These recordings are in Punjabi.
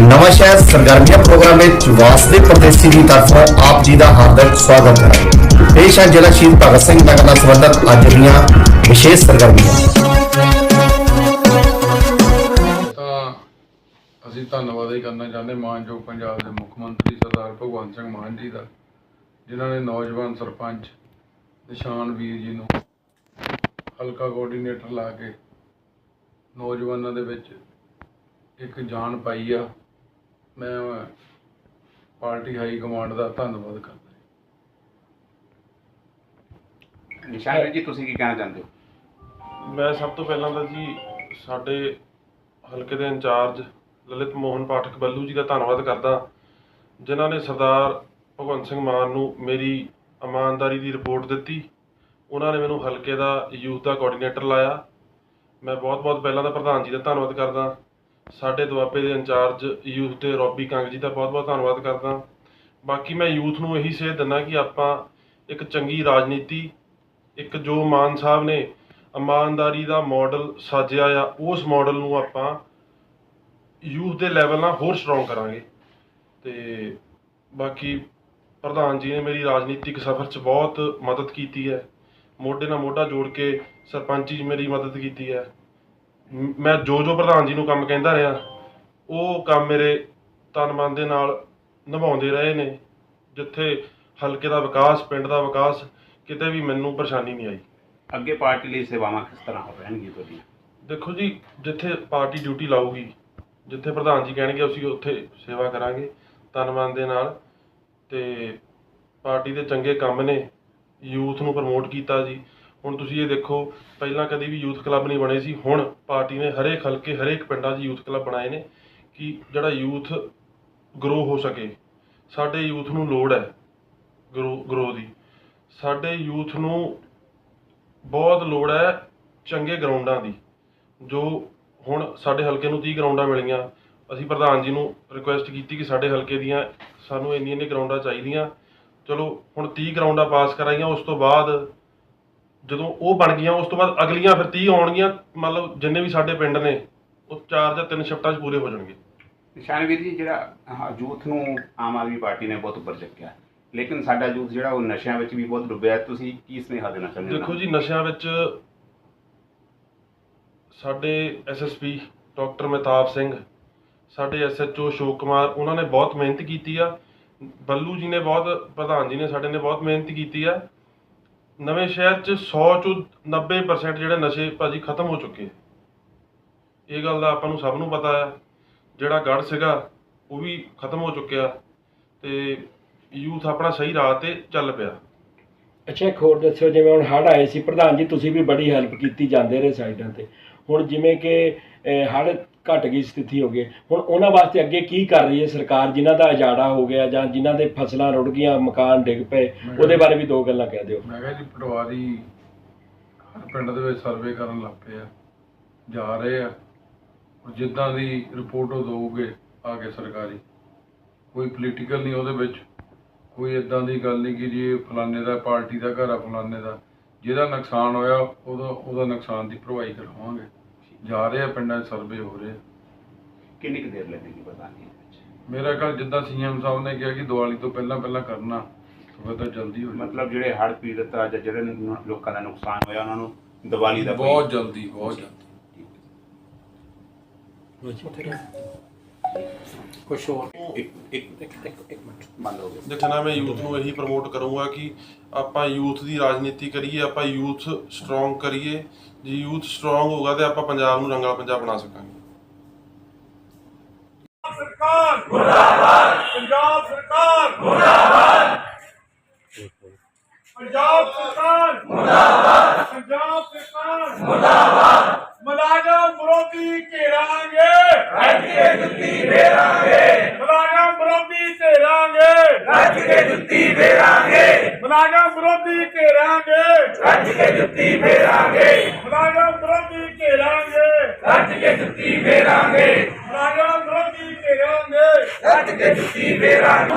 ਨਵਾਂ ਸ਼ਹਿਰ ਸਰਗਰਮੀਆਂ ਪ੍ਰੋਗਰਾਮ ਵਿੱਚ ਵਾਸਦੇ ਪ੍ਰਦੇਸ਼ੀ ਦੀ ਤਰਫੋਂ ਆਪ ਜੀ ਦਾ ਹਾਰਦਿਕ ਸਵਾਗਤ ਹੈ। ਪੇਸ਼ ਹੈ ਜ਼ਿਲ੍ਹਾ ਸ਼ਹੀਦ ਭਗਤ ਸਿੰਘ ਨਗਰ ਨਾਲ ਸੰਬੰਧਿਤ ਅੱਜ ਦੀਆਂ ਵਿਸ਼ੇਸ਼ ਸਰਗਰਮੀਆਂ। ਤਾਂ ਅਸੀਂ ਧੰਨਵਾਦ ਹੀ ਕਰਨਾ ਚਾਹੁੰਦੇ ਮਾਨਯੋਗ ਪੰਜਾਬ ਦੇ ਮੁੱਖ ਮੰਤਰੀ ਸਰਦਾਰ ਭਗਵੰਤ ਸਿੰਘ ਮਾਨ ਜੀ ਦਾ, ਜਿਨ੍ਹਾਂ ਨੇ ਨੌਜਵਾਨ ਸਰਪੰਚ ਨਿਸ਼ਾਨ ਵੀਰ ਜੀ ਨੂੰ ਹਲਕਾ ਕੋਆਰਡੀਨੇਟਰ ਲਾ ਕੇ ਨੌਜਵਾਨਾਂ ਦੇ ਵਿੱਚ ਇੱਕ ਜਾਨ ਪਾਈ ਆ। ਮੈਂ ਪਾਰਟੀ ਹਾਈ ਕਮਾਂਡ ਦਾ ਧੰਨਵਾਦ ਕਰਦਾ ਨਿਸ਼ਾਨ ਵੀਰ ਜੀ ਤੁਸੀਂ ਕੀ ਕਹਿਣਾ ਚਾਹੁੰਦੇ ਹੋ? ਮੈਂ ਸਭ ਤੋਂ ਪਹਿਲਾਂ ਤਾਂ ਜੀ ਸਾਡੇ ਹਲਕੇ ਦੇ ਇੰਚਾਰਜ ਲਲਿਤ ਮੋਹਨ ਪਾਠਕ ਬੱਲੂ ਜੀ ਦਾ ਧੰਨਵਾਦ ਕਰਦਾ ਜਿਨ੍ਹਾਂ ਨੇ ਸਰਦਾਰ ਭਗਵੰਤ ਸਿੰਘ ਮਾਨ ਨੂੰ ਮੇਰੀ ਇਮਾਨਦਾਰੀ ਦੀ ਰਿਪੋਰਟ ਦਿੱਤੀ। ਉਹਨਾਂ ਨੇ ਮੈਨੂੰ ਹਲਕੇ ਦਾ ਯੂਥ ਦਾ ਕੋਆਰਡੀਨੇਟਰ ਲਾਇਆ। ਮੈਂ ਬਹੁਤ-ਬਹੁਤ ਪਹਿਲਾਂ ਤਾਂ ਪ੍ਰਧਾਨ ਜੀ ਦਾ ਧੰਨਵਾਦ ਕਰਦਾ। ਸਾਡੇ ਦੁਆਬੇ ਦੇ ਇੰਚਾਰਜ ਯੂਥ ਦੇ ਰੋਬੀ ਕੰਗ ਜੀ ਦਾ ਬਹੁਤ-ਬਹੁਤ ਧੰਨਵਾਦ ਕਰਦਾ। ਬਾਕੀ ਮੈਂ ਯੂਥ ਨੂੰ ਇਹੀ ਸੇਧ ਦਿੰਦਾ ਕਿ ਆਪਾਂ ਇੱਕ ਚੰਗੀ ਰਾਜਨੀਤੀ, ਇੱਕ ਜੋ ਮਾਨ ਸਾਹਿਬ ਨੇ ਇਮਾਨਦਾਰੀ ਦਾ ਮਾਡਲ ਸਾਜਿਆ ਆ, ਉਸ ਮਾਡਲ ਨੂੰ ਆਪਾਂ ਯੂਥ ਦੇ ਲੈਵਲ ਨਾਲ ਹੋਰ ਸਟਰੋਂਗ ਕਰਾਂਗੇ। ਤੇ ਬਾਕੀ ਪ੍ਰਧਾਨ ਜੀ ਨੇ ਮੇਰੀ ਰਾਜਨੀਤਿਕ ਸਫ਼ਰ 'ਚ ਬਹੁਤ ਮਦਦ ਕੀਤੀ ਹੈ। ਮੋਢੇ ਨਾਲ ਮੋਢਾ ਜੋੜ ਕੇ ਸਰਪੰਚ ਜੀ ਮੇਰੀ ਮਦਦ ਕੀਤੀ ਹੈ। ਮ- ਮੈਂ ਜੋ ਜੋ ਪ੍ਰਧਾਨ ਜੀ ਨੂੰ ਕੰਮ ਕਹਿੰਦਾ ਰਿਹਾ ਉਹ ਕੰਮ ਮੇਰੇ ਤਨ ਮਨ ਦੇ ਨਾਲ ਨਿਭਾਉਂਦੇ ਰਹੇ ਨੇ ਜਿੱਥੇ ਹਲਕੇ ਦਾ ਵਿਕਾਸ ਪਿੰਡ ਦਾ ਵਿਕਾਸ ਕਿਤੇ ਵੀ ਮੈਨੂੰ ਪਰੇਸ਼ਾਨੀ ਨਹੀਂ ਆਈ। ਅੱਗੇ ਪਾਰਟੀ ਲਈ ਸੇਵਾਵਾਂ ਕਿਸ ਤਰ੍ਹਾਂ ਹੋ ਰਹਿਣਗੀਆਂ ਤੁਹਾਡੀਆਂ? ਦੇਖੋ ਜੀ ਜਿੱਥੇ ਪਾਰਟੀ ਡਿਊਟੀ ਲਾਊਗੀ ਜਿੱਥੇ ਪ੍ਰਧਾਨ ਜੀ ਕਹਿਣਗੇ ਅਸੀਂ ਉੱਥੇ ਸੇਵਾ ਕਰਾਂਗੇ ਤਨ ਮਨ ਦੇ ਨਾਲ ਤੇ ਪਾਰਟੀ ਦੇ ਚੰਗੇ ਕੰਮ ਨੇ ਯੂਥ ਨੂੰ ਪ੍ਰਮੋਟ ਕੀਤਾ ਜੀ ਹੁਣ ਤੁਸੀਂ ਇਹ ਦੇਖੋ, ਪਹਿਲਾਂ ਕਦੀ ਵੀ ਯੂਥ ਕਲੱਬ ਨਹੀਂ ਬਣੇ ਸੀ, ਹੁਣ ਪਾਰਟੀ ਨੇ ਹਰੇਕ ਹਲਕੇ, ਹਰੇਕ ਪਿੰਡਾਂ 'ਚ ਯੂਥ ਕਲੱਬ ਬਣਾਏ ਨੇ ਕਿ ਜਿਹੜਾ ਯੂਥ ਗਰੋ ਹੋ ਸਕੇ। ਸਾਡੇ ਯੂਥ ਨੂੰ ਲੋੜ ਹੈ ਗਰੋ ਗਰੋ ਦੀ। ਸਾਡੇ ਯੂਥ ਨੂੰ ਬਹੁਤ ਲੋੜ ਹੈ ਚੰਗੇ ਗਰਾਊਂਡਾਂ ਦੀ। ਜੋ ਹੁਣ ਸਾਡੇ ਹਲਕੇ ਨੂੰ 30 ਗਰਾਊਂਡਾਂ ਮਿਲੀਆਂ, ਅਸੀਂ ਪ੍ਰਧਾਨ ਜੀ ਨੂੰ ਰਿਕੁਐਸਟ ਕੀਤੀ ਕਿ ਸਾਡੇ ਹਲਕੇ ਦੀਆਂ ਸਾਨੂੰ ਇੰਨੀਆਂ ਇੰਨੀਆਂ ਗਰਾਊਂਡਾਂ ਚਾਹੀਦੀਆਂ। ਚਲੋ, ਹੁਣ 30 ਗਰਾਊਂਡਾਂ ਪਾਸ ਕਰਾਈਆਂ, ਉਸ ਤੋਂ ਬਾਅਦ ਜਦੋਂ ਉਹ ਬਣ ਗਈਆਂ ਉਸ ਤੋਂ ਬਾਅਦ ਅਗਲੀਆਂ ਫਿਰ 30 ਆਉਣਗੀਆਂ ਮਤਲਬ ਜਿੰਨੇ ਵੀ ਸਾਡੇ ਪਿੰਡ ਨੇ ਉਹ ਚਾਰ ਜਾਂ ਤਿੰਨ ਸ਼ਿਫਟਾਂ 'ਚ ਪੂਰੇ ਹੋ ਜਾਣਗੇ। ਨਿਸ਼ਾਨ ਵੀਰ ਜੀ ਜਿਹੜਾ ਯੂਥ ਨੂੰ ਆਮ ਆਦਮੀ ਪਾਰਟੀ ਨੇ ਬਹੁਤ ਉੱਪਰ ਚੱਕਿਆ। ਲੇਕਿਨ ਸਾਡਾ ਯੂਥ ਜਿਹੜਾ ਉਹ ਨਸ਼ਿਆਂ ਵਿੱਚ ਵੀ ਬਹੁਤ ਡੁੱਬਿਆ। ਤੁਸੀਂ ਕੀ ਸੁਨੇਹਾ ਦੇਣਾ ਚਾਹੁੰਦੇ ਹੋ ਦੇਖੋ ਜੀ ਨਸ਼ਿਆਂ ਵਿੱਚ ਸਾਡੇ ਐਸਐਸਪੀ ਡਾਕਟਰ ਮਹਿਤਾਬ ਸਿੰਘ ਸਾਡੇ ਐਸਐਚਓ ਅਸ਼ੋਕ ਕੁਮਾਰ ਉਹਨਾਂ ਨੇ ਬਹੁਤ ਮਿਹਨਤ ਕੀਤੀ ਆ। ਬੱਲੂ ਜੀ ਨੇ ਬਹੁਤ ਪ੍ਰਧਾਨ ਜੀ ਨੇ ਸਾਡੇ ਨੇ ਬਹੁਤ ਮਿਹਨਤ ਕੀਤੀ ਆ। ਨਵੇਂ ਸ਼ਹਿਰ 'ਚ 100 ਚੋਂ 90% ਜਿਹੜੇ ਨਸ਼ੇ ਭਾਜੀ ਖਤਮ ਹੋ ਚੁੱਕੇ ਇਹ ਗੱਲ ਦਾ ਆਪਾਂ ਨੂੰ ਸਭ ਨੂੰ ਪਤਾ ਆ। ਜਿਹੜਾ ਗੜ ਸੀਗਾ ਉਹ ਵੀ ਖਤਮ ਹੋ ਚੁੱਕਿਆ। ਤੇ ਯੂਥ ਆਪਣਾ ਸਹੀ ਰਾਹ ਤੇ ਚੱਲ ਪਿਆ। ਅੱਛਾ ਇੱਕ ਹੋਰ ਦੱਸਿਓ ਜਿਵੇਂ ਹੁਣ ਹੜ੍ਹ ਆਏ ਸੀ ਪ੍ਰਧਾਨ ਜੀ ਤੁਸੀਂ ਵੀ ਬੜੀ ਹੈਲਪ ਕੀਤੀ ਜਾਂਦੇ ਰਹੇ ਸਾਈਡਾਂ ਤੇ। ਹੁਣ ਜਿਵੇਂ ਕਿ ਅਹ, ਹੜ੍ਹ ਘਟ ਗਈ ਸਥਿਤੀ ਹੋ ਗਈ। ਹੁਣ ਉਹਨਾਂ ਵਾਸਤੇ ਅੱਗੇ ਕੀ ਕਰ ਰਹੀ ਹੈ ਸਰਕਾਰ? ਜਿਨ੍ਹਾਂ ਦਾ ਉਜਾੜਾ ਹੋ ਗਿਆ ਜਾਂ ਜਿਨ੍ਹਾਂ ਦੇ ਫਸਲਾਂ ਰੁੜ ਗਈਆਂ ਮਕਾਨ ਡਿੱਗ ਪਏ ਉਹਦੇ ਬਾਰੇ ਵੀ ਦੋ ਗੱਲਾਂ ਕਹਿ ਦਿਓ। ਮੈਂ ਕਿਹਾ ਜੀ ਪਟਵਾਰੀ ਹਰ ਪਿੰਡ ਦੇ ਵਿੱਚ ਸਰਵੇ ਕਰਨ ਲੱਗ ਪਏ ਆ ਜਾ ਰਹੇ ਆ। ਜਿੱਦਾਂ ਦੀ ਰਿਪੋਰਟ ਉਹ ਦਊਗੇ ਆ ਕੇ ਸਰਕਾਰੀ। ਕੋਈ ਪੋਲੀਟੀਕਲ ਨਹੀਂ ਉਹਦੇ ਵਿੱਚ। ਕੋਈ ਇਦਾਂ ਦੀ ਗੱਲ ਨਹੀਂ ਕਿ ਜੀ ਫਲਾਣੇ ਦਾ ਪਾਰਟੀ ਦਾ ਘਰ ਆ ਫਲਾਣੇ ਦਾ। ਜਿਹਦਾ ਨੁਕਸਾਨ ਹੋਇਆ ਉਹਦਾ ਉਹਦਾ ਨੁਕਸਾਨ ਦੀ ਭਰਵਾਈ ਕਰਵਾਵਾਂਗੇ ਜਾ ਰਹੇ ਆ ਪਿੰਡਾਂ 'ਚ ਸਰਵੇ ਹੋ ਰਹੇ ਆ। ਕਿੰਨੀ ਕੁ ਦੇਰ ਲੱਗੇਗੀ ਪ੍ਰਧਾਨ ਵਿੱਚ? ਮੇਰਾ ਖਿਆਲ ਜਿੱਦਾਂ ਸੀਐਮ ਸਾਹਿਬ ਨੇ ਕਿਹਾ ਕਿ ਦੀਵਾਲੀ ਤੋਂ ਪਹਿਲਾਂ ਪਹਿਲਾਂ ਕਰਨਾ ਤਾਂ ਫਿਰ ਤਾਂ ਜਲਦੀ ਹੋ ਜਾਵੇ ਮਤਲਬ ਜਿਹੜੇ ਹੜ੍ਹ ਪੀੜਤ ਆ ਜਾਂ ਜਿਹੜੇ ਨੂੰ- ਲੋਕਾਂ ਦਾ ਨੁਕਸਾਨ ਹੋਇਆ ਉਹਨਾਂ ਨੂੰ ਦੀਵਾਲੀ ਦਾ ਕੋਈ- ਬਹੁਤ ਜਲਦੀ ਬਹੁਤ ਜਲਦੀ। ਇੱਕ ਇੱਕ ਇੱਕ ਇੱਕ ਮਿੰਟ। ਹੋ ਗਿਆ। ਦੇਖਣਾ ਮੈਂ ਯੂਥ ਨੂੰ ਇਹੀ ਪ੍ਰਮੋਟ ਕਰੂੰਗਾ ਕਿ ਆਪਾਂ ਯੂਥ ਦੀ ਰਾਜਨੀਤੀ ਕਰੀਏ ਆਪਾਂ ਯੂਥ ਸਟਰੋਂਗ ਕਰੀਏ। ਜੇ ਯੂਥ ਸਟਰੋਂਗ ਹੋਗਾ ਤੇ ਆਪਾਂ ਪੰਜਾਬ ਨੂੰ ਰੰਗਲਾ ਪੰਜਾਬ ਬਣਾ ਸਕਾਂਗੇ। ਸਰਕਾਰ ਮੁਰਦਾਬਾਦ ਪੰਜਾਬ ਸਰਕਾਰ। ਮੁਰਦਾਬਾਦ ਪੰਜਾਬ ਸਰਕਾਰ ਮੁਰਦਾਬਾਦ ਪੰਜਾਬ ਸਰਕਾਰ। ਮੁਰਦਾਬਾਦ ਮਲਾਜਮ ਵਿਰੋਧੀ ਘੇਰਾਂਗੇ। ਰੱਜ ਕੇ ਜੁੱਤੀ ਫੇਰਾਂਗੇ। ਮਲਾਜਮ ਵਿਰੋਧੀ ਘੇਰਾਂਗੇ। ਰੱਜ ਕੇ ਜੁੱਤੀ ਫੇਰਾਂਗੇ। ਮਲਾਜਮ ਵਿਰੋਧੀ ਘੇਰਾਂਗੇ। ਰੱਜ ਕੇ ਜੁੱਤੀ ਫੇਰਾਂਗੇ। ਮਲਾਜਮ ਵਿਰੋਧੀ ਘੇਰਾਂਗੇ। ਰੱਜ ਕੇ ਜੁੱਤੀ ਫੇਰਾਂਗੇ। ਮਲਾਜਮ ਵਿਰੋਧੀ ਘੇਰਾਂਗੇ। ਰੱਜ ਕੇ ਜੁੱਤੀ ਫੇਰਾਂਗੇ।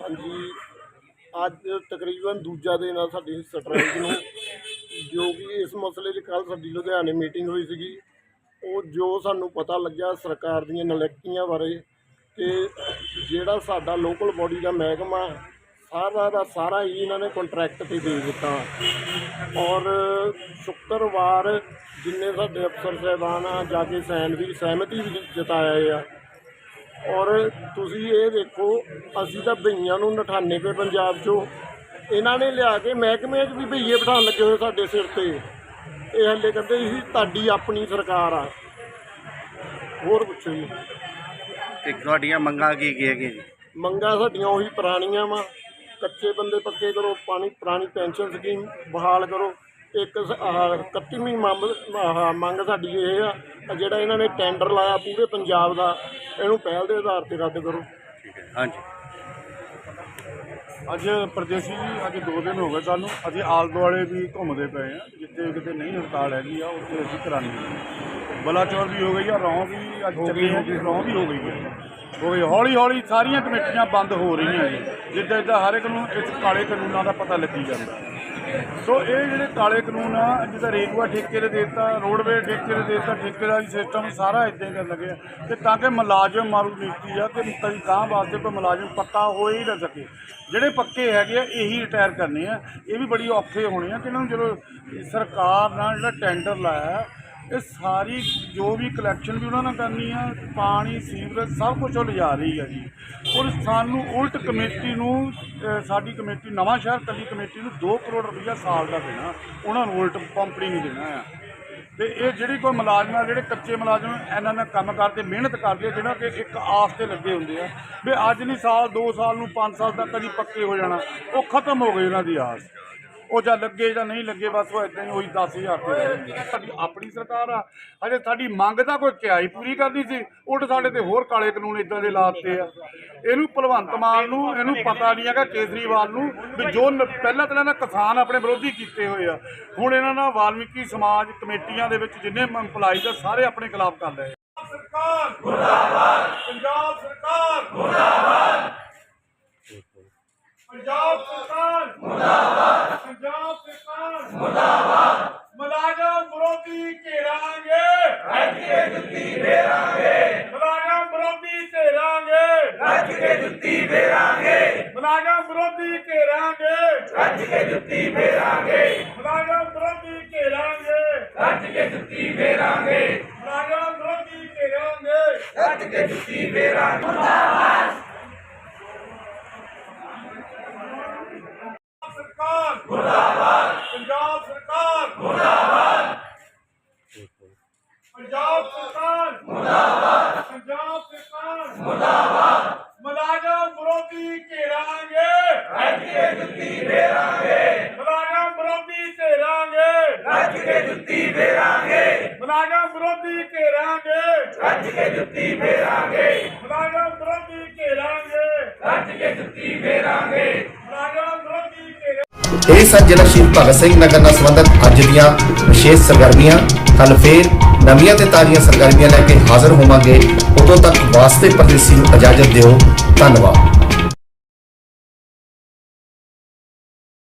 ਹਾਂਜੀ ਅੱਜ ਤਕਰੀਬਨ ਦੂਜਾ ਦਿਨ ਆ ਸਾਡੀ ਸਟ੍ਰਾਈਕ ਨੂੰ। ਜੋ ਕਿ ਇਸ ਮਸਲੇ 'ਚ ਕੱਲ ਸਾਡੀ ਲੁਧਿਆਣੇ ਮੀਟਿੰਗ ਹੋਈ ਸੀਗੀ, ਉਹ ਜੋ ਸਾਨੂੰ ਪਤਾ ਲੱਗਿਆ ਸਰਕਾਰ ਦੀਆਂ ਨਲੈਕਟੀਆਂ ਬਾਰੇ ਕਿ ਜਿਹੜਾ ਸਾਡਾ ਲੋਕਲ ਬੋਡੀ ਦਾ ਮਹਿਕਮਾ, ਸਾਰਾ ਦਾ ਸਾਰਾ ਹੀ ਇਹਨਾਂ ਨੇ ਕੰਟਰੈਕਟ ਤੇ ਦੇ ਦਿੱਤਾ। ਔਰ ਸ਼ੁੱਕਰਵਾਰ ਜਿੰਨੇ ਸਾਡੇ ਅਫਸਰ ਸਾਹਿਬਾਨ ਆ, ਜਾ ਕੇ ਸੈਨ ਵੀ, ਸਹਿਮਤੀ ਵੀ ਜਤਾਏ ਆ। ਔਰ ਤੁਸੀਂ ਇਹ ਦੇਖੋ, ਅਸੀਂ ਤਾਂ ਬਈਆਂ ਨੂੰ ਨਠਾਨੇ ਪਏ ਪੰਜਾਬ 'ਚੋਂ ਇਹਨਾਂ ਨੇ ਲਿਆ ਕੇ ਮਹਿਕਮੇ 'ਚ ਵੀ ਭਈਏ ਬਿਠਾਉਣ ਲੱਗੇ ਹੋਏ ਸਾਡੇ ਸਿਰ ਤੇ। ਇਹ ਹੱਲੇ ਕਹਿੰਦੇ ਸੀ ਤੁਹਾਡੀ ਆਪਣੀ ਸਰਕਾਰ ਆ। ਹੋਰ ਪੁੱਛੋ ਜੀ। ਤੇ ਤੁਹਾਡੀਆਂ ਮੰਗਾਂ ਕੀ ਕੀ ਹੈਗੀਆਂ ਜੀ? ਮੰਗਾਂ ਸਾਡੀਆਂ ਉਹੀ ਪੁਰਾਣੀਆਂ ਵਾ। ਕੱਚੇ ਬੰਦੇ ਪੱਕੇ ਕਰੋ ਪਾਣੀ ਪੁਰਾਣੀ ਪੈਨਸ਼ਨ ਸਕੀਮ ਬਹਾਲ ਕਰੋ। ਇੱਕ ਸ- ਆਹ 31ਵੀਂ ਮੰਗ ਸਾਡੀ ਇਹ ਆ ਜਿਹੜਾ ਇਹਨਾਂ ਨੇ ਟੈਂਡਰ ਲਾਇਆ ਪੂਰੇ ਪੰਜਾਬ ਦਾ ਇਹਨੂੰ ਪਹਿਲ ਦੇ ਆਧਾਰ ਤੇ ਰੱਦ ਕਰੋ। ਠੀਕ ਹੈ ਹਾਂਜੀ। ਅੱਜ ਪਰਦੇਸੀ ਜੀ ਅੱਜ 2 ਦਿਨ ਹੋ ਗਏ ਸਾਨੂੰ ਅਸੀਂ ਆਲ ਦੁਆਲੇ ਵੀ ਘੁੰਮਦੇ ਪਏ ਆ ਜਿੱਥੇ ਕਿਤੇ ਨਹੀਂ ਹੜਤਾਲ ਹੈਗੀ ਆ ਉੱਥੇ ਅਸੀਂ ਕਰਾਣੀ ਹੈ। ਬਲਾਚੌਰ ਵੀ ਹੋ ਗਈ ਆ ਰੌਂ ਵੀ ਅੱਜ ਚੱਲੀ ਹੋ ਗਈ। ਰੌਂ ਵੀ ਹੋ ਗਈ ਹੈ। ਹੋ ਗਈ ਹੌਲੀ ਹੌਲੀ ਸਾਰੀਆਂ ਕਮੇਟੀਆਂ ਬੰਦ ਹੋ ਰਹੀਆਂ ਜੀ ਜਿੱਦਾਂ ਜਿੱਦਾਂ ਹਰ ਇੱਕ ਨੂੰ ਇਸ ਕਾਲੇ ਕਾਨੂੰਨਾਂ ਦਾ ਪਤਾ ਲੱਗੀ ਜਾਂਦਾ। ਸੋ ਇਹ ਜਿਹੜੇ ਕਾਲੇ ਕਾਨੂੰਨ ਆ, ਜਿੱਦਾਂ ਰੇਲਵਾ ਠੇਕੇ ਦੇ ਦਿੱਤਾ ਰੋਡਵੇ ਠੇਕੇ ਦੇ ਦੇਤਾ ਠੇਕੇਦਾਰੀ ਸਿਸਟਮ ਸਾਰਾ ਇਦਾਂ ਹੀ ਕਰਨ ਲੱਗੇ ਆ। ਤਾਂ ਕਿ ਮੁਲਾਜ਼ਮ ਮਾਰੂ ਨੀਤੀ ਆ ਕਿ ਕਈ ਤਾਂ ਵਾਸਤੇ ਕੋਈ ਮੁਲਾਜ਼ਮ ਪੱਕਾ ਹੋ ਹੀ ਨਾ ਸਕੇ। ਜਿਹੜੇ ਪੱਕੇ ਹੈਗੇ ਆ, ਇਹੀ ਰਿਟਾਇਰ ਕਰਨੇ ਆ। ਇਹ ਵੀ ਬੜੀ ਔਖੇ ਹੋਣੇ ਆ ਕਿ ਇਹਨਾਂ ਨੂੰ ਜਦੋਂ ਸਰਕਾਰ ਨਾਲ ਜਿਹੜਾ ਟੈਂਡਰ ਲਾਇਆ ਇਹ ਸਾਰੀ ਜੋ ਵੀ ਕਲੈਕਸ਼ਨ ਵੀ ਉਹਨਾਂ ਨੇ ਕਰਨੀ ਆ ਪਾਣੀ ਸੀਵਰੇਜ ਸਭ ਕੁਝ ਉਹ ਲਿਜਾ ਰਹੀ ਹੈ ਜੀ। ਔਰ ਸਾਨੂੰ ਉਲਟ ਕਮੇਟੀ ਨੂੰ ਅਹ ਸਾਡੀ ਕਮੇਟੀ ਨਵਾਂ ਸ਼ਹਿਰ ਕੱਲੀ ਕਮੇਟੀ ਨੂੰ 2 ਕਰੋੜ ਰੁਪਈਆ ਸਾਲ ਦਾ ਦੇਣਾ। ਉਹਨਾਂ ਨੂੰ ਉਲਟ ਕੰਪਨੀ ਨੂੰ ਦੇਣਾ ਆ। ਤੇ ਇਹ ਜਿਹੜੀ ਕੋਈ ਮੁਲਾਜ਼ਮ ਆ ਜਿਹੜੇ ਕੱਚੇ ਮੁਲਾਜ਼ਮ ਇਹਨਾਂ ਨਾਲ ਕੰਮ ਕਰਦੇ ਮਿਹਨਤ ਕਰਦੇ ਆ, ਜਿਹੜਾ ਕਿ ਇੱਕ ਆਸ ਤੇ ਲੱਗੇ ਹੁੰਦੇ ਆ ਵੀ ਅੱਜ ਨਹੀਂ ਸਾਲ 2 ਸਾਲ ਨੂੰ 5 ਸਾਲ ਤੱਕ ਕਦੀ ਪੱਕੇ ਹੋ ਜਾਣਾ ਉਹ ਖਤਮ ਹੋ ਗਈ ਉਹਨਾਂ ਦੀ ਆਸ। ਉਹ ਜਾਂ ਲੱਗੇ ਜਾਂ ਨਹੀਂ ਲੱਗੇ, ਬਸ ਉਹ ਇਦਾਂ ਹੀ ਉਹੀ 10000 ਤੇ ਰਹਿ ਜਾਂਦੇ ਸਾਡੀ ਆਪਣੀ ਸਰਕਾਰ ਆ, ਹਜੇ ਸਾਡੀ ਮੰਗ ਤਾਂ ਕੋਈ ਕਿਆਈ ਪੂਰੀ ਕਰਨੀ ਸੀ ਉਲਟ ਸਾਡੇ ਤੇ ਹੋਰ ਕਾਲੇ ਕਾਨੂੰਨ ਇਦਾਂ ਦੇ ਲਾਤੇ ਆ। ਇਹਨੂੰ ਭਲਵੰਤ ਮਾਨ ਨੂੰ, ਇਹਨੂੰ ਪਤਾ ਨਹੀਂ ਹੈਗਾ ਕੇਜਰੀਵਾਲ ਨੂੰ ਵੀ ਜੋ ਪਹਿਲਾਂ ਪਹਿਲਾਂ ਨਾ ਕਿਸਾਨ ਆਪਣੇ ਵਿਰੋਧੀ ਕੀਤੇ ਹੋਏ ਆ। ਹੁਣ ਇਹਨਾਂ ਨਾਲ ਵਾਲਮੀਕੀ ਸਮਾਜ ਕਮੇਟੀਆਂ ਦੇ ਵਿੱਚ ਜਿੰਨੇ ਇੰਪਲਾਈਜ਼ ਆ, ਸਾਰੇ ਆਪਣੇ ਖਿਲਾਫ ਕਰ ਰਹੇ ਸਰਕਾਰ ਮੁਰਦਾਬਾਦ ਪੰਜਾਬ ਸਰਕਾਰ ਮੁਰਦਾਬਾਦ ਪੰਜਾਬ ਸਰਕਾਰ ਮੁਰਦਾਬਾਦ ਪੰਜਾਬ ਸਰਕਾਰ ਮੁਰਦਾਬਾਦ ਮਲਾਜਮ ਵਿਰੋਧੀ ਘੇਰਾਂਗੇ ਰੱਜ ਕੇ ਜੁੱਤੀ ਫੇਰਾਂਗੇ ਮਲਾਜਮ ਵਿਰੋਧੀ ਘੇਰਾਂਗੇ ਰੱਜ ਕੇ ਜੁੱਤੀ ਫੇਰਾਂਗੇ। ਮਲਾਜਮ ਵਿਰੋਧੀ ਘੇਰਾਂਗੇ। ਰੱਜ ਕੇ ਜੁੱਤੀ ਫੇਰਾਂਗੇ। ਮਲਾਜਮ ਵਿਰੋਧੀ ਘੇਰਾਂਗੇ। ਰੱਜ ਕੇ ਜੁੱਤੀ ਫੇਰਾਂਗੇ। ਮਲਾਜਮ ਵਿਰੋਧੀ ਘੇਰਾਂਗੇ। ਸਰਕਾਰ ਮੁਰਦਾਬਾਦ ਪੰਜਾਬ ਸਰਕਾਰ ਮੁਰਦਾਬਾਦ ਪੰਜਾਬ ਸਰਕਾਰ ਮੁਰਦਾਬਾਦ ਪੰਜਾਬ ਸਰਕਾਰ ਮੁਰਦਾਬਾਦ ਮਲਾਜਮ ਵਿਰੋਧੀ ਘੇਰਾਂਗੇ ਰੱਜ ਕੇ ਜੁੱਤੀ ਫੇਰਾਂਗੇ ਮਲਾਜਮ ਵਿਰੋਧੀ ਘੇਰਾਂਗੇ। ਰੱਜ ਕੇ ਜੁੱਤੀ ਫੇਰਾਂਗੇ ਮਲਾਜਮ ਵਿਰੋਧੀ ਘੇਰਾਂਗੇ। ਰੱਜ ਕੇ ਜੁੱਤੀ ਫੇਰਾਂਗੇ ਮਲਾਜਮ ਵਿਰੋਧੀ ਘੇਰਾਂਗੇ। ਰੱਜ ਕੇ ਜੁੱਤੀ ਫੇਰਾਂਗੇ ਮਲਾਜਮ ਵਿਰੋਧੀ ਘੇਰਾਂਗੇ ਇਹ ਸਨ ਜ਼ਿਲ੍ਹਾ ਸ਼ਹੀਦ ਭਗਤ ਸਿੰਘ ਨਗਰ ਨਾਲ ਸੰਬੰਧਿਤ ਅੱਜ ਦੀਆਂ ਵਿਸ਼ੇਸ਼ ਸਰਗਰਮੀਆਂ। ਕੱਲ ਫੇਰ ਨਵੀਆਂ ਤੇ ਤਾਜ਼ੀਆਂ ਸਰਗਰਮੀਆਂ ਲੈ ਕੇ ਹਾਜ਼ਰ ਹੋਵਾਂਗੇ। ਉਦੋਂ ਤੱਕ ਵਾਸਤੇ ਪਰਦੇਸੀ ਨੂੰ ਇਜਾਜ਼ਤ ਦਿਓ। ਧੰਨਵਾਦ।